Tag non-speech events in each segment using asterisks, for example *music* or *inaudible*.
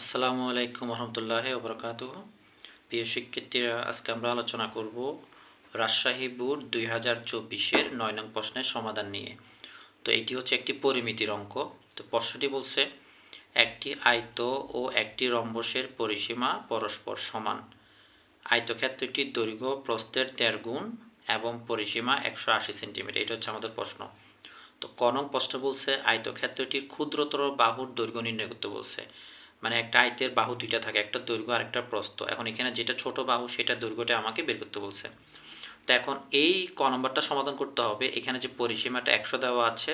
আসসালামু আলাইকুম রহমতুল্লাহ ওবরকাত প্রিয় শিক্ষার্থীরা, আজকে আমরা আলোচনা করব রাজশাহী বোর্ড দুই হাজার চব্বিশের নয় নং প্রশ্নের সমাধান নিয়ে। তো এটি হচ্ছে একটি পরিমিতির অঙ্ক। তো প্রশ্নটি বলছে, একটি আয়ত ও একটি রম্বসের পরিসীমা পরস্পর সমান। আয়তক্ষেত্রটির দৈর্ঘ্য, প্রস্থের দেড় গুণ এবং পরিসীমা একশো আশি সেন্টিমিটার। এটা হচ্ছে আমাদের প্রশ্ন। তো ক নং প্রশ্ন বলছে আয়তক্ষেত্রটির ক্ষুদ্রতর বাহুর দৈর্ঘ্য নির্ণয় করতে বলছে। মানে একটা আয়তের বাহু দুইটা থাকে, একটা দৈর্ঘ্য আর একটা প্রস্থ। এখন এখানে যেটা ছোট বাহু, সেটা দৈর্ঘ্যটা আমাকে বের করতে বলছে। তো এখন এই ক নম্বরটা সমাধান করতে হবে। এখানে যে পরিসীমাটা একশো দেওয়া আছে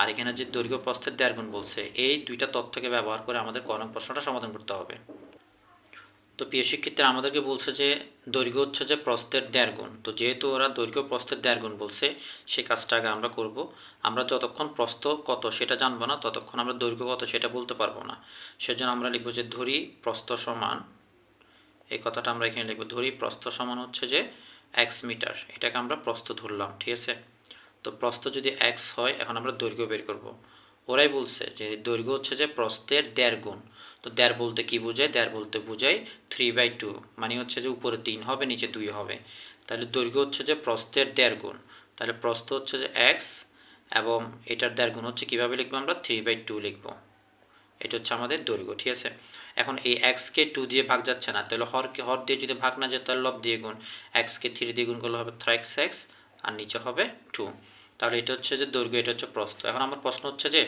আর এখানে যে দৈর্ঘ্য, প্রস্থের দেড় গুণ বলছে, এই দুইটা তথ্যকে ব্যবহার করে আমাদের ক নং প্রশ্নটা সমাধান করতে হবে। তো প্রিয় শিক্ষিতরা আমাদেরকে বলছে যে, দৈর্ঘ্য হচ্ছে যে প্রস্থের দেড় গুণ। তো যেহেতু ওরা দৈর্ঘ্য প্রস্থের দেড় গুণ বলছে সেই কাজটা আগে আমরা করব। আমরা যতক্ষণ প্রস্থ কত সেটা জানব না, ততক্ষণ আমরা দৈর্ঘ্য কত সেটা বলতে পারব না। সেজন্য আমরা লিখব যে, ধরি প্রস্থ সমান, এই কথাটা আমরা এখানে লিখব, ধরি প্রস্থ সমান হচ্ছে যে এক্স মিটার। এটাকে আমরা প্রস্থ ধরলাম, ঠিক আছে? তো প্রস্থ যদি এক্স হয়, এখন আমরা দৈর্ঘ্য বের করব। ওরাই বলছে যে, দৈর্ঘ্য হচ্ছে যে প্রস্থের দেড় গুণ। তো দেড় বলতে কি বোঝায়? দেড় বলতে বোঝায় থ্রি বাই টু মানে হচ্ছে যে উপরে তিন হবে, নিচে দুই হবে। তাহলে দৈর্ঘ্য হচ্ছে যে প্রস্থের দেড় গুণ। তাহলে প্রস্থ হচ্ছে যে এক্স এবং এটার দেড় গুণ হচ্ছে কীভাবে লিখব আমরা? থ্রি বাই টু লিখব। এটা হচ্ছে আমাদের দৈর্ঘ্য, ঠিক আছে? এখন এই এক্সকে টু দিয়ে ভাগ যাচ্ছে না, তাহলে হরকে হর দিয়ে যদি ভাগ না যায়, তাহলে লব দিয়ে গুণ। এক্সকে থ্রি দিয়ে গুণ করলে হবে থ্রাইক্স এক্স আর নিচে হবে টু তাহলে এটা হচ্ছে যে দৈর্ঘ্য, এটা হচ্ছে প্রস্থ। এখন আমার প্রশ্ন হচ্ছে যে,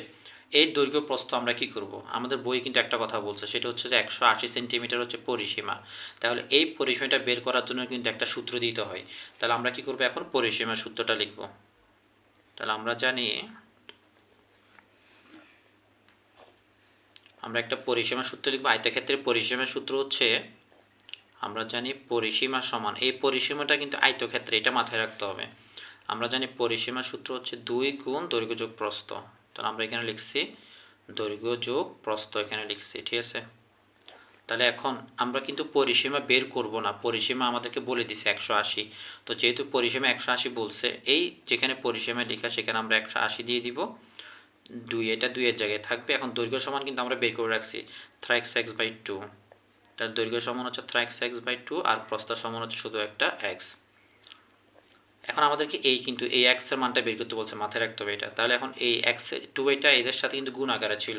এই দৈর্ঘ্য প্রস্থ আমরা কি করব? আমাদের বই কিন্তু একটা কথা বলছে, সেটা হচ্ছে যে একশো আশি সেন্টিমিটার হচ্ছে পরিসীমা। তাহলে এই পরিসীমাটা বের করার জন্য কিন্তু একটা সূত্র দিতে হয়। তাহলে আমরা কি করব এখন? পরিসীমার সূত্রটা লিখব। তাহলে আমরা জানি, আমরা একটা পরিসীমা সূত্র লিখব। আয়তক্ষেত্রের পরিসীমার সূত্র হচ্ছে, আমরা জানি পরিসীমা সমান। এই পরিসীমাটা কিন্তু আয়তক্ষেত্রে, এটা মাথায় রাখতে হবে। আমরা জানি পরিসীমা সূত্র হচ্ছে দুই গুণ দৈর্ঘ্য যোগ প্রস্থ। তাহলে আমরা এখানে লিখছি দৈর্ঘ্য যোগ প্রস্থ এখানে লিখছি, ঠিক আছে? তাহলে এখন আমরা কিন্তু পরিসীমা বের করব না, পরিসীমা আমাদেরকে বলে দিছে একশো আশি। তো যেহেতু পরিসীমা একশো আশি বলছে, এই যেখানে পরিসীমা লেখা সেখানে আমরা একশো আশি দিয়ে দিব। দুই, এটা দুইয়ের জায়গায় থাকবে। এখন দৈর্ঘ্য সমান কিন্তু আমরা বের করে রাখছি থ্রাইক্স এক্স বাই টু তার দৈর্ঘ্য সমান হচ্ছে three x x by two আর প্রস্থ সমান হচ্ছে শুধু একটা এক্স এখন আমাদেরকে এই কিন্তু এই এক্সের মানটা বের করতে বলছে, মাথায় রাখতে হবে এটা। তাহলে এখন এই এক্স টু এটা এদের সাথে কিন্তু গুণ আকারে ছিল।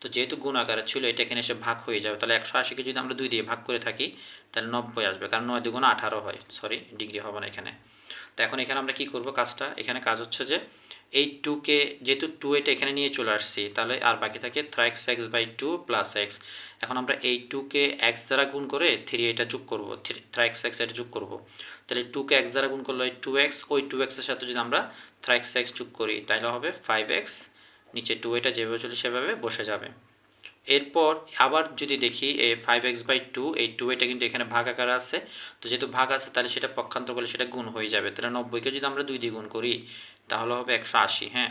তো যেহেতু গুণ আকারে ছিল, এটা এখানে এসে ভাগ হয়ে যাবে। তাহলে একশো আশিকে যদি আমরা দুই দিয়ে ভাগ করে থাকি, তাহলে নব্বই আসবে। কারণ নয় দুগুণ আঠারো হয়। সরি ডিগ্রি হবে না এখানে। তো এখন এখানে আমরা কি করব? কাজটা, এখানে কাজ হচ্ছে যে এই টুকে যেহেতু টু এটা এখানে নিয়ে চলে আসছি, তাহলে আর বাকি থাকে three x x by two plus x এখন আমরা এই টুকে এক্স দ্বারা গুণ করে থ্রি এটা যোগ করব থ্রাইক্স এক্স এটা যোগ করব। তাহলে টুকে এক্স দ্বারা গুণ করলে টু এক্স ওই টু এক্সের সাথে যদি আমরা থ্রাইক্স এক্স যোগ করি, তাহলে হবে ফাইভ এক্স নিচে টু এটা যেভাবে চলে সেভাবে বসে যাবে। এরপর আবার যদি দেখি এই ফাইভ এক্স বাই টু এই টু এটা কিন্তু এখানে ভাগ আকারে আছে। তো যেহেতু ভাগ আছে, তাহলে সেটা পক্ষান্তর করলে সেটা গুণ হয়ে যাবে। তাহলে নব্বইকে যদি আমরা দুই দিয়ে গুণ করি তাহলে হবে একশো আশি হ্যাঁ।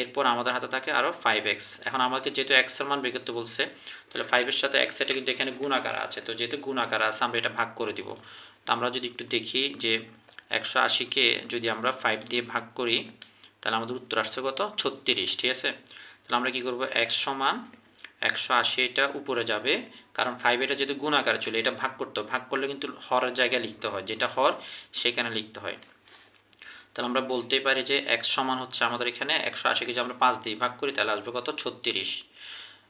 এরপর আমাদের হাতে থাকে আরও ফাইভ এক্স এখন আমাকে যেহেতু এক্সের মান বের করতে বলছে, তাহলে ফাইভের সাথে এক্স এটা কিন্তু এখানে গুণ আকার আছে। তো যেহেতু গুণ আকার আছে, আমরা এটা ভাগ করে দিব। তো আমরা যদি একটু দেখি যে একশো আশিকে যদি আমরা ফাইভ দিয়ে ভাগ করি, তাহলে আমাদের উত্তর আসছে কত? ছত্রিশ, ঠিক আছে? তাহলে আমরা কী করব? এক্স সমান একশো আশি, এটা উপরে যাবে। কারণ ফাইভ এটা যেহেতু গুণ চলে, এটা ভাগ করতে ভাগ করলে কিন্তু হরের জায়গায় লিখতে হয়। যেটা হর, সেখানে লিখতে হয়। তাহলে আমরা বলতেই পারি যে এক্স সমান হচ্ছে আমাদের এখানে একশো আশিকে যে আমরা পাঁচ দিয়ে ভাগ করি, তাহলে আসবে কত? ছত্রিশ।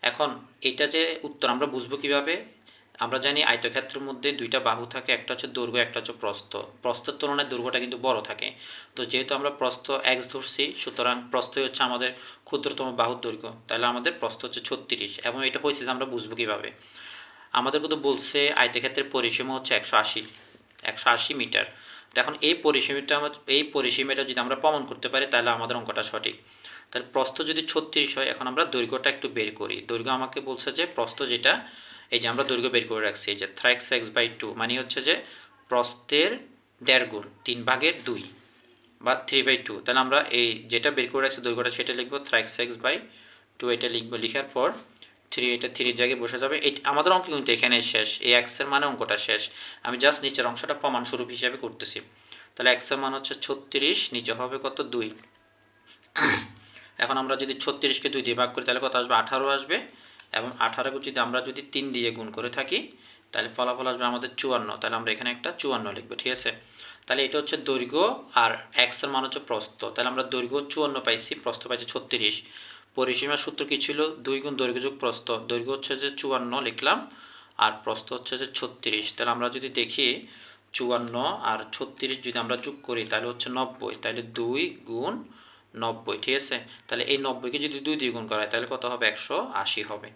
এখন এটা যে উত্তর আমরা বুঝব কীভাবে? আমরা জানি আয়তক্ষেত্রের মধ্যে দুইটা বাহু থাকে, একটা হচ্ছে দৈর্ঘ্য, একটা হচ্ছে প্রস্থ। প্রস্থের তুলনায় দৈর্ঘ্যটা কিন্তু বড় থাকে। তো যেহেতু আমরা প্রস্থ এক্স ধরছি, সুতরাং প্রস্থই হচ্ছে আমাদের ক্ষুদ্রতম বাহুর দৈর্ঘ্য, তাহলে আমাদের প্রস্থ হচ্ছে ছত্রিশ। এবং এটা হয়েছে যে আমরা বুঝব কীভাবে? আমাদের কিন্তু বলছে আয়তক্ষেত্রের পরিসীমা হচ্ছে একশো আশি একশো আশি মিটার। এখন এই পরিসীমাটা এই পরিসীমাটা যদি আমরা প্রমাণ করতে পারি, তাহলে আমাদের অঙ্কটা সঠিক। তাহলে প্রস্থ যদি ছত্রিশ হয়, এখন আমরা দৈর্ঘ্যটা একটু বের করি। দৈর্ঘ্য আমাকে বলছে যে প্রস্থ যেটা, এই যে আমরা দৈর্ঘ্য বের করে রাখছি, এই যে থ্রাইক্স এক্স বাই টু মানে হচ্ছে যে প্রস্থের দেড় গুণ, তিন ভাগের দুই বা থ্রি বাই টু তাহলে আমরা এই যেটা বের করে রাখছি দৈর্ঘ্যটা, সেটা লিখব থ্রাইক্স এক্স বাই টু এটা লিখব, লিখার পর থ্রি, এটা থ্রির জায়গায় বসে যাবে। এই আমাদের অঙ্ক কিন্তু এখানে শেষ। এই এক্সের মানে অঙ্কটা শেষ। আমি জাস্ট নিচের অংশটা প্রমাণস্বরূপ হিসাবে করতেছি। তাহলে এক্সের মান হচ্ছে ছত্রিশ, নিচে হবে কত? দুই। এখন আমরা যদি ছত্রিশকে দুই দিয়ে ভাগ করি, তাহলে কত আসবে? আঠারো আসবে। এবং আঠারোকে যদি আমরা যদি তিন দিয়ে গুণ করে থাকি, তাহলে ফলাফল আসবে আমাদের চুয়ান্ন। তাহলে আমরা এখানে একটা চুয়ান্ন লিখব, ঠিক আছে? তাহলে এটা হচ্ছে দৈর্ঘ্য আর এক্সের মান হচ্ছে প্রস্থ। তাহলে আমরা দৈর্ঘ্য চুয়ান্ন পাইছি, প্রস্থ পাইছি ছত্রিশ। পরিসীমার সূত্র কী ছিল? দুই গুণ দৈর্ঘ্য যোগ প্রস্থ। দৈর্ঘ্য হচ্ছে যে চুয়ান্ন লিখলাম, আর প্রস্থ হচ্ছে যে ছত্রিশ। তাহলে আমরা যদি দেখি, চুয়ান্ন আর ছত্রিশ যদি আমরা যোগ করি, তাহলে হচ্ছে নব্বই। তাহলে দুই গুণ নব্বই, ঠিক আছে? তাহলে এই নব্বইকে যদি দুই দুই গুণ করা হয়, তাহলে কত হবে? একশো আশি হবে।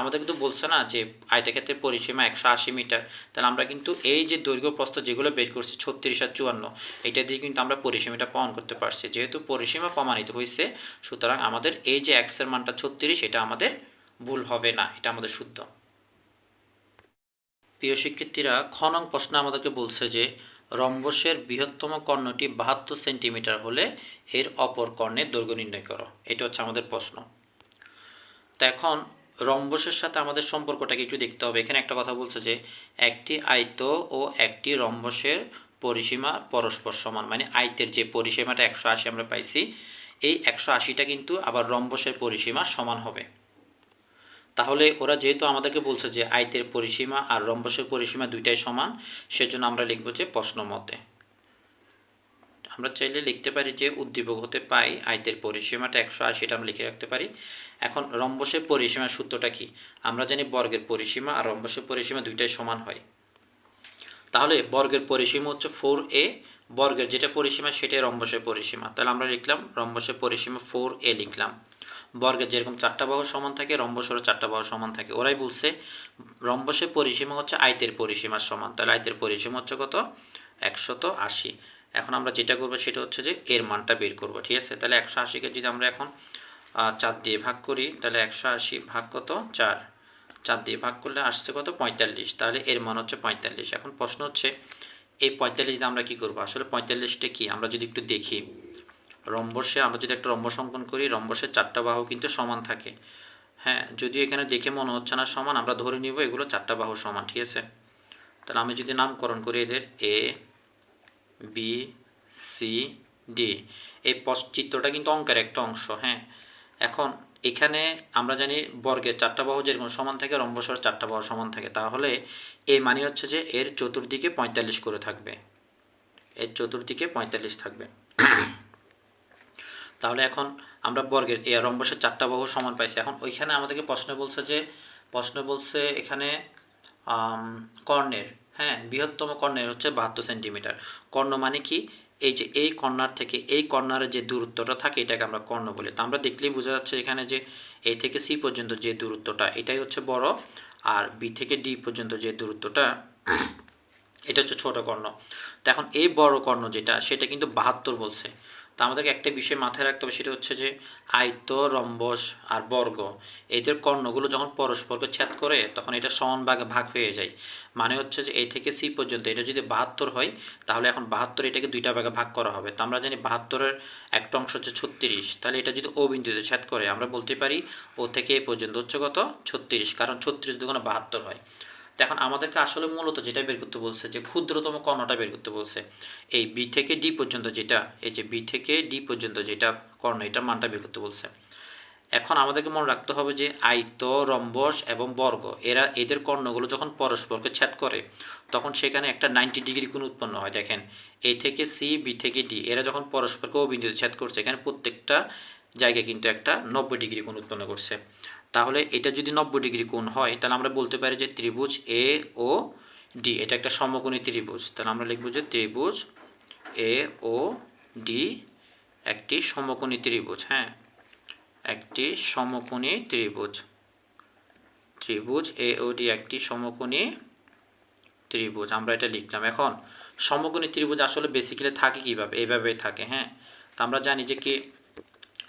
আমাদের কিন্তু বলছে না যে আয়তক্ষেত্রের পরিসীমা একশো আশি মিটার। তাহলে আমরা কিন্তু এই যে দৈর্ঘ্য প্রস্থ যেগুলো বের করছি ছত্রিশ আর চুয়ান্ন, এটা দিয়ে কিন্তু আমরা পরিসীমাটা প্রমাণ করতে পারছি। যেহেতু পরিসীমা প্রমাণিত হয়েছে, সুতরাং আমাদের এই যে এক্সের মানটা ছত্রিশ, এটা আমাদের ভুল হবে না, এটা আমাদের শুদ্ধ। প্রিয় শিক্ষার্থীরা খ নং প্রশ্ন আমাদেরকে বলছে যে, রম্বসের বৃহত্তম কর্ণটি বাহাত্তর সেন্টিমিটার হলে এর অপর কর্ণের দৈর্ঘ্য নির্ণয় করো। এটা হচ্ছে আমাদের প্রশ্ন। তো এখন রম্বসের সাথে আমাদের সম্পর্কটাকে একটু দেখতে হবে। এখানে একটা কথা বলছে যে, একটি আয়ত ও একটি রম্বসের পরিসীমা পরস্পর সমান। মানে আয়তের যে পরিসীমাটা একশো আশি আমরা পাইছি, এই একশো আশিটা কিন্তু আবার রম্বসের পরিসীমা সমান হবে। তাহলে ওরা যেহেতু আমাদেরকে বলছে যে, আয়তের পরিসীমা আর রম্বসের পরিসীমা দুইটাই সমান, সেজন্য আমরা লিখব যে প্রশ্ন মতে আমরা চাইলে লিখতে পারি যে উদ্দীপক হতে পাই, আয়তের পরিসীমাটা একশো আশি এটা আমরা লিখে রাখতে পারি। এখন রম্বসের পরিসীমার সূত্রটা কি? আমরা জানি বর্গের পরিসীমা আর রম্বসের পরিসীমা দুইটাই সমান হয়। তাহলে বর্গের পরিসীমা হচ্ছে ফোর এ, বর্গের যেটা পরিসীমা সেটাই রম্বসের পরিসীমা। তাহলে আমরা লিখলাম রম্বসের পরিসীমা ফোর এ লিখলাম। বর্গের যেরকম চারটা বাহু সমান থাকে, রম্বসেরও চারটা বাহু সমান থাকে। ওরাই বলছে রম্বসের পরিসীমা হচ্ছে আয়তের পরিসীমার সমান। তাহলে আয়তের পরিসীমা হচ্ছে কত? একশত আশি। এখন আমরা যেটা করব সেটা হচ্ছে যে এর মানটা বের করব, ঠিক আছে? তাহলে একশো আশিকে যদি আমরা এখন চার দিয়ে ভাগ করি, তাহলে একশো আশি ভাগ কত? চার। চার দিয়ে ভাগ করলে আসছে কত? পঁয়তাল্লিশ। তাহলে এর মান হচ্ছে পঁয়তাল্লিশ। এখন প্রশ্ন হচ্ছে, এই পঁয়তাল্লিশ দিয়ে আমরা কী করব? আসলে পঁয়তাল্লিশটা কী? আমরা যদি একটু দেখি। রম্বসে আমরা যদি একটা রম্বস অঙ্কন করি, রম্বসের চারটা বাহু কিন্তু সমান থাকে। হ্যাঁ যদিও এখানে দেখে মনে হচ্ছে না সমান, আমরা ধরে নিব এগুলো চারটা বাহু সমান, ঠিক আছে? তাহলে আমি যদি নামকরণ করি এদের, এ বি সি ডি এই চিত্রটা কিন্তু অঙ্কের একটা অংশ হ্যাঁ? এখন এখানে আমরা জানি বর্গের চারটা বাহু যেরকম সমান থাকে, রম্বসের চারটা বাহু সমান থাকে, তাহলে এই মানে হচ্ছে যে এর চতুর্দিকে পঁয়তাল্লিশ করে থাকবে। এর চতুর্দিকে পঁয়তাল্লিশ থাকবে। *coughs* তাহলে এখন আমরা বর্গের এ রম্বসের চারটা বাহু সমান পাইছি। এখন ওইখানে আমাদেরকে প্রশ্ন বলছে যে, প্রশ্ন বলছে এখানে কর্ণের। হ্যাঁ বৃহত্তম কর্ণের হচ্ছে বাহাত্তর সেন্টিমিটার। কর্ণ মানে কি? এই যে এই কর্নার থেকে এই কর্নারের যে দূরত্বটা থাকে, এটাকে আমরা কর্ণ বলি। তো আমরা দেখলেই বোঝা যাচ্ছে এখানে যে এই থেকে সি পর্যন্ত যে দূরত্বটা, এটাই হচ্ছে বড়, আর বি থেকে ডি পর্যন্ত যে দূরত্বটা, এটা হচ্ছে ছোট কর্ণ। তো এখন এই বড় কর্ণ যেটা, সেটা কিন্তু বাহাত্তর বলছে। আমাদেরকে একটা বিষয় মাথায় রাখতে হবে, সেটা হচ্ছে যে আয়ত রম্বস আর বর্গ। এদের কর্ণগুলো যখন পরস্পরকে ছেদ করে, তখন এটা সমান ভাগে, ভাগ হয়ে যায়। মানে হচ্ছে যে এই থেকে সি পর্যন্ত, এটা যদি বাহাত্তর হয়, তাহলে এখন বাহাত্তর এটাকে দুইটা ভাগে ভাগ করা হবে। তো আমরা জানি বাহাত্তরের একটা অংশ হচ্ছে ছত্রিশ। তাহলে এটা যদি ও বিন্দুতে ছেদ করে, আমরা বলতে পারি ও থেকে এ পর্যন্ত হচ্ছে কত? ছত্রিশ। কারণ ছত্রিশ দুগুণে বাহাত্তর হয়। এখন আমাদেরকে আসলে মূলত যেটা বের করতে বলছে যে ক্ষুদ্রতম কর্ণটা বের করতে বলছে, এই বি থেকে ডি পর্যন্ত যেটা, এই যে বি থেকে ডি পর্যন্ত যেটা কর্ণ, এটার মানটা বের করতে বলছে। এখন আমাদেরকে মনে রাখতে হবে যে আয়ত, রম্বস এবং বর্গ, এরা এদের কর্ণগুলো যখন পরস্পরকে ছেদ করে, তখন সেখানে একটা নাইনটি ডিগ্রি কোণ উৎপন্ন হয়। দেখেন এই থেকে সি বি থেকে ডি এরা যখন পরস্পরকে অবিন্দুতে ছেদ করছে, এখানে প্রত্যেকটা জায়গায় কিন্তু একটা নব্বই ডিগ্রি কোণ উৎপন্ন করছে। তাহলে এটা যদি নব্বই ডিগ্রি কোণ হয়, তাহলে আমরা বলতে পারি যে ত্রিভুজ এ ও ডি এটা একটা সমকোণী ত্রিভুজ। তাহলে আমরা লিখব যে ত্রিভুজ এ ও ডি একটি সমকোণী ত্রিভুজ হ্যাঁ? একটি সমকোণী ত্রিভুজ। ত্রিভুজ এ ও ডি একটি সমকোণী ত্রিভুজ, আমরা এটা লিখলাম। এখন, সমকোণী ত্রিভুজ আসলে বেসিক্যালি থাকে কীভাবে? এইভাবে থাকে হ্যাঁ? তো আমরা জানি যে কি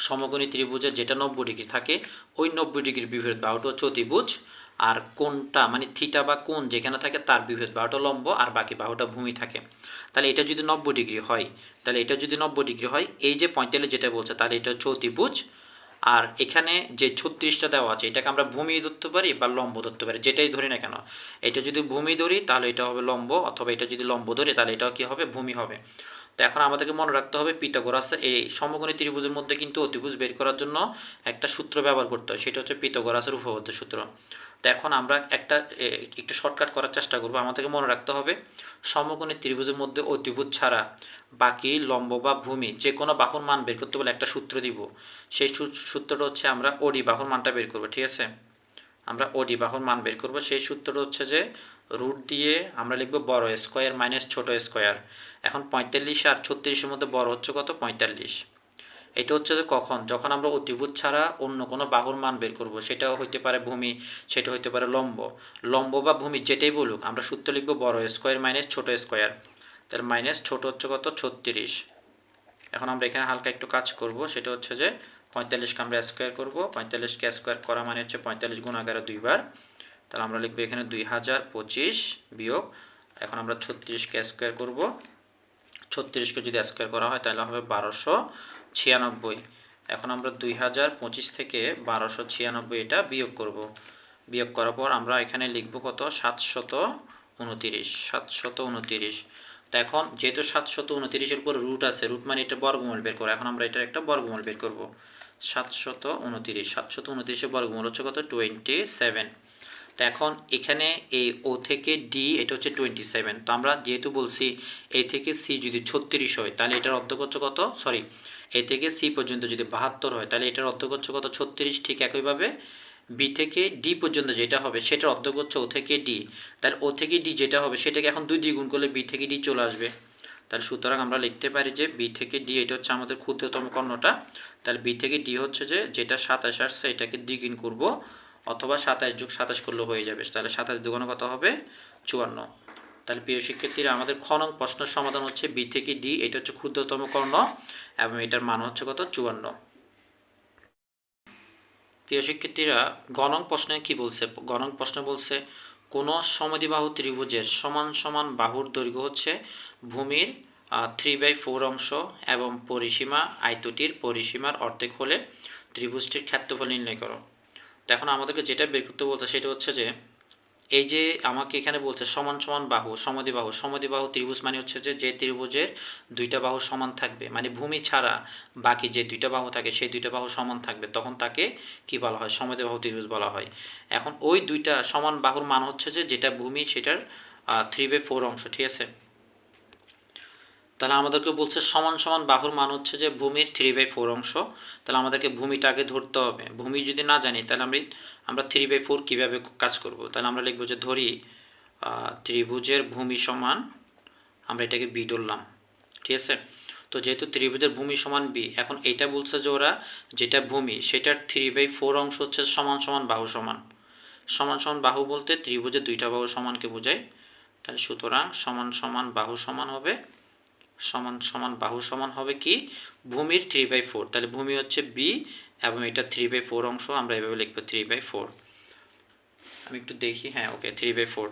সমকোণী ত্রিভুজের যেটা নব্বই ডিগ্রি থাকে, ওই নব্বই ডিগ্রির বিপরীত বাহুটা হচ্ছে অতিভুজ। আর কোনটা মানে থিটা বা কোন যেখানে থাকে তার বিপরীত বাহুটা লম্ব আর বাকি বাহুটা ভূমি থাকে। তাহলে এটা যদি নব্বই ডিগ্রি হয়, তাহলে এটা যদি নব্বই ডিগ্রি হয়, এই যে পঁয়তাল্লিশ যেটা বলছে, তাহলে এটা হচ্ছে অতিভুজ। আর এখানে যে ছত্রিশটা দেওয়া আছে, এটাকে আমরা ভূমি ধরতে পারি বা লম্ব ধরতে পারি, যেটাই ধরি না কেন। এটা যদি ভূমি ধরি, তাহলে এটা হবে লম্ব, অথবা এটা যদি লম্ব ধরি, তাহলে এটাও কী হবে? ভূমি হবে। তো এখন আমাদেরকে মনে রাখতে হবে পিতাগোরাসের এই সমকোণী ত্রিভুজের মধ্যে কিন্তু অতিভুজ বের করার জন্য একটা সূত্র ব্যবহার করতে হয়, সেটা হচ্ছে পিতাগোরাসের উপপাদ্য সূত্র। তো এখন আমরা একটা একটু শর্টকাট করার চেষ্টা করব। আমাদেরকে মনে রাখতে হবে সমকোণী ত্রিভুজের মধ্যে অতিভুজ ছাড়া বাকি লম্ব বা ভূমি যে কোনো বাহুর মান বের করতে বলে একটা সূত্র দিব। সেই সূত্রটা হচ্ছে আমরা ওডি বাহুর মানটা বের করব, ঠিক আছে? আমরা ওডি বাহুর মান বের করব। সেই সূত্রটা হচ্ছে যে রুট দিয়ে আমরা লিখব বড় স্কোয়ার মাইনাস ছোট স্কোয়ার এখন পঁয়তাল্লিশ আর ছত্রিশের মধ্যে বড় হচ্ছে কত? পঁয়তাল্লিশ। এটা হচ্ছে যে কখন? যখন আমরা অতিভুজ ছাড়া অন্য কোনো বাহুর মান বের করব, সেটাও হইতে পারে ভূমি, সেটা হইতে পারে লম্ব। লম্ব বা ভূমি যেটাই বলুক, আমরা সূত্র লিখব বড় স্কোয়ার মাইনাস ছোট স্কোয়ার তাহলে মাইনাস ছোট হচ্ছে কত? ছত্রিশ। এখন আমরা এখানে হালকা একটু কাজ করব, সেটা হচ্ছে যে পঁয়তাল্লিশকে আমরা স্কোয়ার করব। পঁয়তাল্লিশকে স্কোয়ার করা মানে হচ্ছে পঁয়তাল্লিশ গুণ এগারো দুইবার। তাহলে আমরা লিখব এখানে দুই হাজার পঁচিশ বিয়োগ, এখন আমরা ছত্রিশকে স্কোয়ার করব। ছত্রিশকে যদি স্কোয়ার করা হয় তাহলে হবে বারোশো ছিয়ানব্বই। এখন আমরা দুই হাজার পঁচিশ থেকে বারোশো ছিয়ানব্বই এটা বিয়োগ করব। বিয়োগ করার পর আমরা এখানে লিখব কত? সাতশত উনতিরিশ। সাতশত উনতিরিশ। তো এখন যেহেতু সাতশত উনতিরিশের উপর রুট আছে রুট মানে এটা বর্গমূল বের করো। এখন আমরা এটার একটা বর্গমূল বের করব। সাতশত উনতিরিশ। সাতশত উনতিরিশের বর্গমূল হচ্ছে কত? টোয়েন্টি সেভেন তো এখন এখানে এই ও থেকে ডি, এটা হচ্ছে টোয়েন্টি সেভেন তো আমরা যেহেতু বলছি এ থেকে সি যদি ছত্রিশ হয়, তাহলে এটার অর্ধক হচ্ছে কত? সরি এ থেকে সি পর্যন্ত যদি বাহাত্তর হয়, তাহলে এটার অর্ধক হচ্ছে কত? ছত্রিশ, ঠিক একইভাবে বি থেকে ডি পর্যন্ত যেটা হবে, সেটার অর্ধক হচ্ছে ও থেকে ডি তাহলে ও থেকে ডি যেটা হবে, সেটাকে এখন দুই দিয়ে গুণ করলে বি থেকে ডি চলে আসবে। তাহলে সুতরাং আমরা লিখতে পারি যে বি থেকে ডি এটা হচ্ছে আমাদের ক্ষুদ্রতম কর্ণটা। তাহলে বি থেকে ডি হচ্ছে যে, যেটা সাতাশ আসছে, এটাকে দ্বিগুণ করব। অথবা সাতাশ যোগ সাতাশ করলেও হয়ে যাবে। তাহলে সাতাশ দুগুণ কত হবে? চুয়ান্ন। তাহলে প্রিয় শিক্ষার্থীরা, আমাদের খ নং প্রশ্নের সমাধান হচ্ছে বি থেকে ডি। এটা হচ্ছে ক্ষুদ্রতম কর্ণ এবং এটার মান হচ্ছে কত? চুয়ান্ন। প্রিয় শিক্ষার্থীরা গণং প্রশ্নে কি বলছে? গণং প্রশ্ন বলছে, কোন সমদ্বিবাহু ত্রিভুজের সমান সমান বাহুর দৈর্ঘ্য হচ্ছে ভূমির থ্রি বাই ফোর অংশ এবং পরিসীমা, আয়তটির পরিসীমার অর্ধেক হলে ত্রিভুজটির ক্ষেত্রফল নির্ণয় করো। তো এখন আমাদেরকে যেটা বের করতে বলছে সেটা হচ্ছে যে, এই যে আমাকে এখানে বলছে সমান সমান বাহু সমদ্বিবাহু সমদ্বিবাহু ত্রিভুজ মানে হচ্ছে যে যে ত্রিভুজের দুইটা বাহু সমান থাকবে। মানে ভূমি ছাড়া বাকি যে দুইটা বাহু থাকে, সেই দুইটা বাহু সমান থাকবে। তখন তাকে কি বলা হয়? সমদ্বিবাহু ত্রিভুজ বলা হয়। এখন ওই দুইটা সমান বাহুর মান হচ্ছে যে, যেটা ভূমি সেটার থ্রি বাই ফোর অংশ, ঠিক আছে? তাহলে আমাদেরকে বলছে সমান সমান বাহুর মান হচ্ছে যে ভূমির থ্রি বাই ফোর অংশ। তাহলে আমাদেরকে ভূমিটা আগে ধরতে হবে। ভূমি যদি না জানি, তাহলে আমরা আমরা থ্রি বাই ফোর কীভাবে কাজ করব? তাহলে আমরা লিখব যে ধরি ত্রিভুজের ভূমি সমান, আমরা এটাকে বি ধরলাম। ঠিক আছে? তো যেহেতু ত্রিভুজের ভূমি সমান বি এখন এইটা বলছে যে ওরা যেটা ভূমি, সেটার থ্রি বাই ফোর অংশ হচ্ছে সমান সমান বাহু সমান। সমান সমান বাহু বলতে ত্রিভুজের দুইটা বাহু সমানকে বোঝায়। তাহলে সুতরাং সমান সমান বাহু সমান হবে সমান সমান বাহু সমান হবে কি? ভূমির থ্রি বাই ফোর তাহলে ভূমি হচ্ছে বি এবং এটা থ্রি বাই ফোর অংশ, আমরা এভাবে লিখব থ্রি বাই ফোর আমি একটু দেখি হ্যাঁ ওকে থ্রি বাই ফোর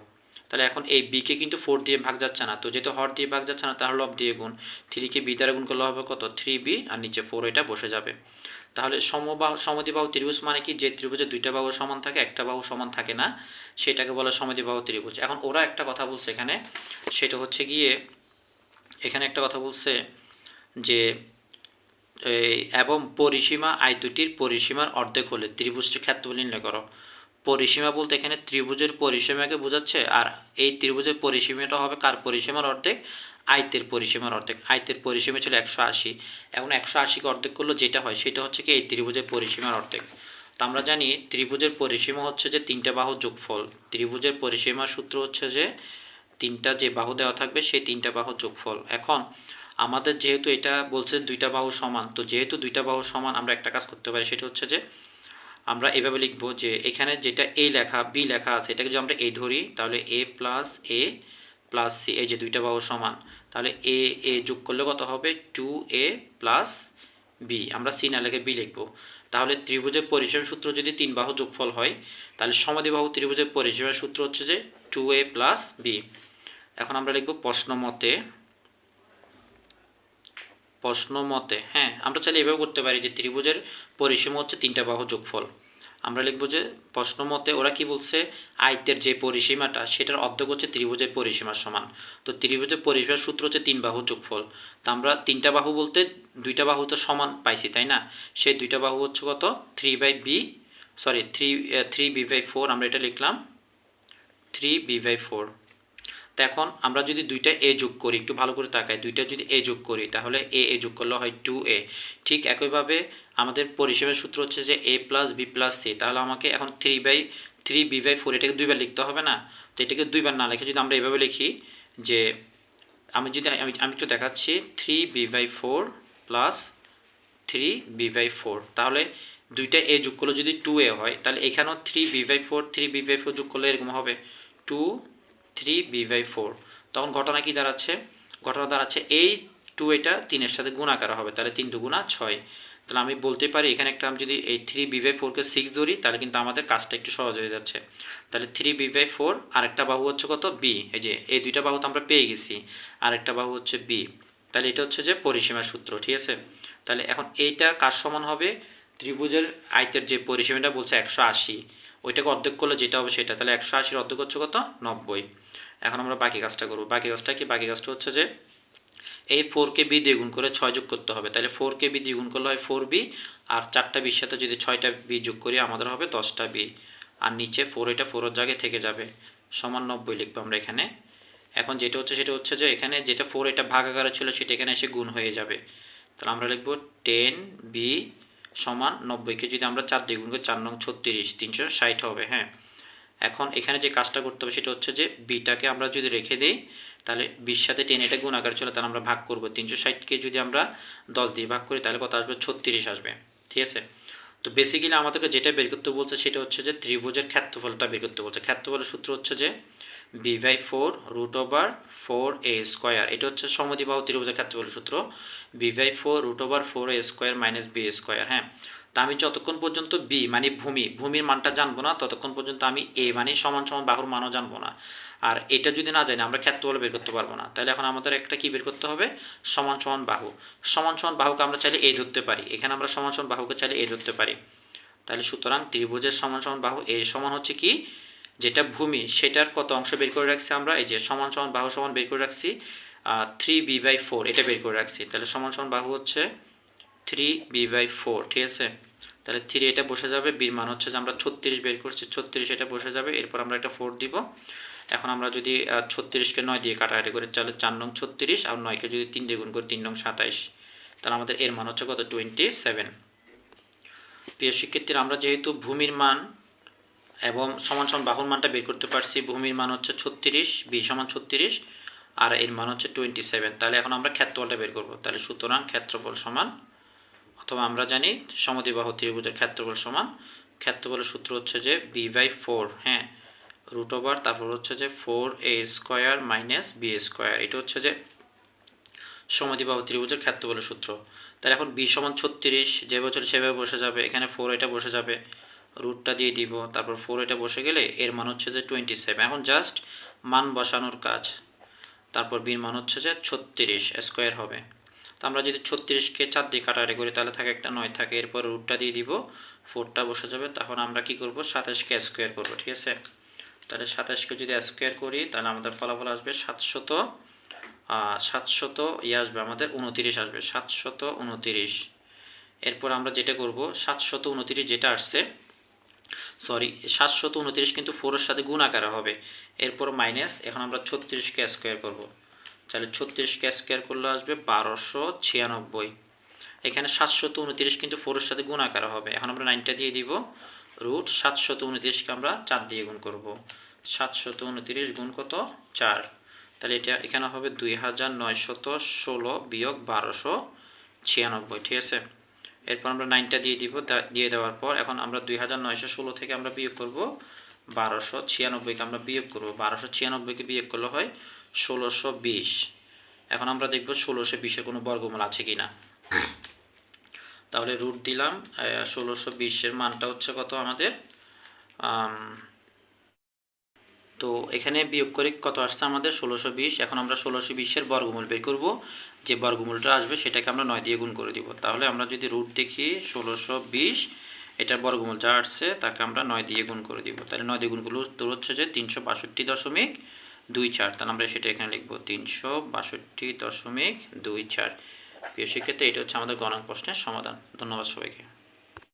তাহলে এখন এই বিকে কিন্তু ফোর দিয়ে ভাগ যাচ্ছে না। তো যেহেতু হর দিয়ে ভাগ যাচ্ছে না, তাহলে লব দিয়ে গুণ। থ্রিকে বি দ্বারা গুণ করলে হবে কত? থ্রি বি আর নিচে ফোর এটা বসে যাবে। তাহলে সমবাহু, সমদ্বিবাহু ত্রিভুজ মানে কি? যে ত্রিভুজে দুইটা বাহু সমান থাকে, একটা বাহু সমান থাকে না, সেটাকে বলে সমদ্বিবাহু ত্রিভুজ। এখন ওরা একটা কথা বলছে এখানে, সেটা হচ্ছে গিয়ে এখানে একটা কথা বলছে যে এবং পরিসীমা, আয় দুটির পরিসীমার অর্ধেক হলে ত্রিভুজটির ক্ষেত্রফল নির্ণয় করো। পরিসীমা বলতে এখানে ত্রিভুজের পরিসীমাকে বোঝাচ্ছে, আর এই ত্রিভুজের পরিসীমাটা হবে কার পরিসীমার অর্ধেক? আয়তের পরিসীমার অর্ধেক। আয়তের পরিসীমা ছিল একশো আশি। এখন একশো আশিকে অর্ধেক করলে যেটা হয়, সেটা হচ্ছে কি এই ত্রিভুজের পরিসীমার অর্ধেক। তো আমরা জানি ত্রিভুজের পরিসীমা হচ্ছে যে তিনটা বাহু যোগফল। ত্রিভুজের পরিসীমার সূত্র হচ্ছে যে তিনটা যে বাহু দেওয়া থাকবে, সেই তিনটা বাহু যোগফল। এখন আমাদের যেহেতু এটা বলছে দুইটা বাহু সমান, তো যেহেতু দুইটা বাহু সমান আমরা একটা কাজ করতে পারি, সেটা হচ্ছে যে আমরা এভাবে লিখব যে এখানে যেটা এ লেখা বি লেখা আছে, এটাকে যদি আমরা এ ধরি, তাহলে A plus A plus C এই যে দুইটা বাহু সমান, তাহলে এ এ যোগ করলে কত হবে? টু এ প্লাস বি আমরা সি না লিখে বি লিখব। তাহলে ত্রিভুজের পরিসীমার সূত্র যদি তিন বাহু যোগফল হয়, তাহলে সমাধিবাহু ত্রিভুজের পরিসীমার সূত্র হচ্ছে যে টু এ প্লাস বি এখন আমরা লিখব প্রশ্ন মতে প্রশ্ন মতে হ্যাঁ আমরা চাইলে এভাবে করতে পারি যে ত্রিভুজের পরিসীমা হচ্ছে তিনটা বাহু যোগফল। আমরা লিখব যে প্রশ্ন মতে ওরা কি বলছে? আয়তের যে পরিসীমাটা, সেটার অর্ধেক হচ্ছে ত্রিভুজের পরিসীমার সমান। তো ত্রিভুজের পরিসীমার সূত্র হচ্ছে তিন বাহু যোগফল। তা আমরা তিনটা বাহু বলতে দুইটা বাহু তো সমান পাইছি, তাই না? সেই দুইটা বাহু হচ্ছে কত? Three by B, sorry, three three B by four, আমরা এটা লিখলাম। Three B by four. এখন আমরা যদি দুইটা এ যোগ করি, একটু ভালো করে তাকাই, দুইটা যদি এ যোগ করি, তাহলে এ এ যোগ করলে হয় টু এ ঠিক একইভাবে আমাদের পরিসীমার সূত্র হচ্ছে যে A plus B plus C তাহলে আমাকে এখন three by three B by four এটাকে দুইবার লিখতে হবে না? তো এটাকে দুইবার না লিখে যদি আমরা এভাবে লিখি যে আমি যদি, আমি আমি একটু দেখাচ্ছি three B by four plus three B by four তাহলে দুইটা এ যোগ করলে যদি টু এ হয়, তাহলে এখানেও three B by four three B by four যোগ করলে এরকম হবে। Two three B by four তখন ঘটনা কি দাঁড়াচ্ছে? ঘটনা দাঁড়াচ্ছে এই টু এটা তিনের সাথে গুণাকার হবে, তাহলে তিন দুগুণা ছয়। তাহলে আমি বলতে পারি এখানে একটা আমি যদি এই থ্রি বি বাই ফোরকে সিক্স ধরি, তাহলে কিন্তু আমাদের কাজটা একটু সহজ হয়ে যাচ্ছে। তাহলে থ্রি বি বাই ফোর আরেকটা বাহু হচ্ছে কত? বি এই যে এই দুইটা বাহু তো আমরা পেয়ে গেছি, আরেকটা বাহু হচ্ছে বি তাহলে এটা হচ্ছে যে পরিসীমার সূত্র, ঠিক আছে? তাহলে এখন এইটা কার সমান হবে? ত্রিভুজের আয়তের যে পরিসীমাটা বলছে একশো আশি। ওইটাকে অর্ধেক করলে যেটা হবে সেটা, তাহলে একশো আশির অর্ধেক হচ্ছে কত? নব্বই। এখন আমরা বাকি কাজটা করব। বাকি কাজটা কি? বাকি কাজটা হচ্ছে যে, এই ফোর কে বি দ্বিগুণ করে ছয় যোগ করতে হবে। তাহলে ফোর কে বি দ্বিগুণ করলে হয় ফোর বি আর চারটা বির সাথে যদি ছয়টা বি যোগ করি, আমাদের হবে দশটা বি আর নিচে ফোর এটা ফোরের জায়গায় থেকে যাবে। সমান নব্বই লিখব আমরা এখানে। এখন যেটা হচ্ছে, সেটা হচ্ছে যে, এখানে যেটা ফোর এটা ভাগ আকারে ছিল, সেটা এখানে এসে গুণ হয়ে যাবে। তাহলে আমরা লিখব টেন বি সমান নব্বইকে যদি আমরা চার দিয়ে গুণ করি, চার নং ছত্রিশ, তিনশো ষাট হবে হ্যাঁ? এখন এখানে যে কাজটা করতে হবে সেটা হচ্ছে যে বিটাকে আমরা যদি রেখে দিই, তাহলে বিশ সাথে টেন এটা গুণ আকার ছিল তাহলে আমরা ভাগ করব। তিনশো ষাটকে যদি আমরা দশ দিয়ে ভাগ করি, তাহলে কত আসবে? ছত্রিশ আসবে, ঠিক আছে? তো বেসিক্যালি আমাদেরকে যেটা বের করতে বলছে সেটা হচ্ছে যে ত্রিভুজের ক্ষেত্রফলটা বের করতে বলছে। ক্ষেত্রফলের সূত্র হচ্ছে যে B by four root over four A square এটা হচ্ছে সমদ্বিবাহু ত্রিভুজের ক্ষেত্রফলের সূত্র। B by four root over four A square minus B square হ্যাঁ তা আমি যতক্ষণ পর্যন্ত বি মানে ভূমি, ভূমির মানটা জানব না, ততক্ষণ পর্যন্ত আমি এ মানে সমান সমান বাহুর মানও জানব না। আর এটা যদি না জানি, আমরা ক্ষেত্রফল বের করতে পারব না। তাহলে এখন আমাদের একটা কি বের করতে হবে? সমান সমান বাহু। সমান সমান বাহুকে আমরা চাইলে এ ধরতে পারি। এখানে আমরা সমান সমান বাহুকে চাইলে এ ধরতে পারি। তাহলে সুতরাং ত্রিভুজের সমান সমান বাহু এ সমান হচ্ছে কি? যেটা ভূমি, সেটার কত অংশ বের করে রাখছি আমরা? এই যে সমান সমান বাহু সমান বের করে রাখছি থ্রি বি বাই ফোর এটা বের করে রাখছি। তাহলে সমান সমান বাহু হচ্ছে থ্রি বি বাই ফোর ঠিক আছে? তাহলে থ্রি এটা বসে যাবে বির মান হচ্ছে যে আমরা ছত্রিশ বের করছি, ছত্রিশ এটা বসে যাবে, এরপর আমরা একটা ফোর দিব। এখন আমরা যদি ছত্রিশকে নয় দিয়ে কাটাকাটি করে, তাহলে চার নং ছত্রিশ, আর নয়কে যদি তিন দিয়ে গুণ করি, তিন নং সাতাইশ। তাহলে আমাদের এর মান হচ্ছে কত? টোয়েন্টি সেভেন প্রিয় শিক্ষার্থীরা, আমরা যেহেতু ভূমির মান এবং সমান সমান বাহুর মানটা বের করতে পারছি, ভূমির মান হচ্ছে ছত্রিশ, বি সমান ছত্রিশ, আর এর মান হচ্ছে টোয়েন্টি সেভেন তাহলে এখন আমরা ক্ষেত্রফলটা বের করব। তাহলে সুতরাং ক্ষেত্রফল সমান, অথবা আমরা জানি সমদ্বিবাহু ত্রিভুজের ক্ষেত্রফল সমান, ক্ষেত্রফলের সূত্র হচ্ছে যে বি বাই ফোর হ্যাঁ? রুট ওভার তারপর হচ্ছে যে four A square minus B square এটা হচ্ছে যে সমদ্বিবাহু ত্রিভুজের ক্ষেত্রফলের সূত্র। তাহলে এখন বি সমান ছত্রিশ, যে বছর সেভাবে বসে যাবে, এখানে ফোর এটা বসে যাবে। রুটটা দিয়ে দিব, তারপর ফোর এটা বসে গেলে এর মান হচ্ছে যে টোয়েন্টি সেভেন এখন জাস্ট মান বসানোর কাজ। তারপর বির মান হচ্ছে যে ছত্রিশ স্কোয়ার হবে। তো আমরা যদি ছত্রিশকে চার দিয়ে কাটাকাটি করি, তাহলে থাকে একটা নয় থাকে। এরপর রুটটা দিয়ে দিব ফোরটা বসে যাবে। তখন আমরা কি করব? সাতাশকে স্কোয়ার করব, ঠিক আছে? তাহলে সাতাশকে যদি স্কোয়ার করি, তাহলে আমাদের ফলাফল আসবে সাতশত সাতশত ইয়ে আসবে, আমাদের উনতিরিশ আসবে। সাতশত উনতিরিশ। এরপর আমরা যেটা করব, সাতশত উনতিরিশ যেটা আসছে সরি, সাতশত উনতিরিশ কিন্তু ফোরের সাথে গুণ আকারে হবে। এরপর মাইনাস এখন আমরা ছত্রিশকে স্কোয়ার করব। তাহলে ছত্রিশকে স্কোয়ার করলে আসবে বারোশো ছিয়ানব্বই। এখানে সাতশত উনত্রিশ কিন্তু ফোরের সাথে গুণ আকারে হবে। এখন আমরা নাইনটা দিয়ে দিব। রুট সাতশত উনত্রিশকে আমরা চার দিয়ে গুণ করব। সাতশত উনত্রিশ গুণ কত? চার। তাহলে এটা এখানে হবে দুই হাজার নয়শত ষোলো বিয়োগ বারোশো ছিয়ানব্বই, ঠিক আছে? এরপর আমরা নাইনটা দিয়ে দিব দিয়ে দেওয়ার পর এখন আমরা দুই হাজার নয়শো ষোলো থেকে আমরা বিয়োগ করব বারোশো ছিয়ানব্বইকে আমরা বিয়োগ করব। বারোশো ছিয়ানব্বইকে বিয়োগ করলে হয় ষোলোশো বিশ। এখন আমরা দেখব ষোলোশো বিশের কোনো বর্গমূল আছে কি না তাহলে রুট দিলাম ষোলোশো বিশের মানটা হচ্ছে কত আমাদের? তো এখানে বিয়োগ করে কত আসছে আমাদের? ষোলোশো বিশ। এখন আমরা ষোলোশো বিশের বর্গমূল বের করব। যে বর্গমূলটা আসবে সেটাকে আমরা নয় দিয়ে গুণ করে দিব। তাহলে আমরা যদি রুট দেখি, ষোলোশো বিশ, এটার বর্গমূল যা আসছে তাকে আমরা নয় দিয়ে গুণ করে দিব। তাহলে নয় দিয়ে গুণগুলো উত্তর হচ্ছে যে তিনশো বাষট্টি দশমিক দুই চার। তাহলে আমরা সেটা এখানে লিখব, তিনশো বাষট্টি দশমিক দুই চার। প্রিয় শিক্ষার্থী এটা হচ্ছে আমাদের গণক প্রশ্নের সমাধান। ধন্যবাদ সবাইকে।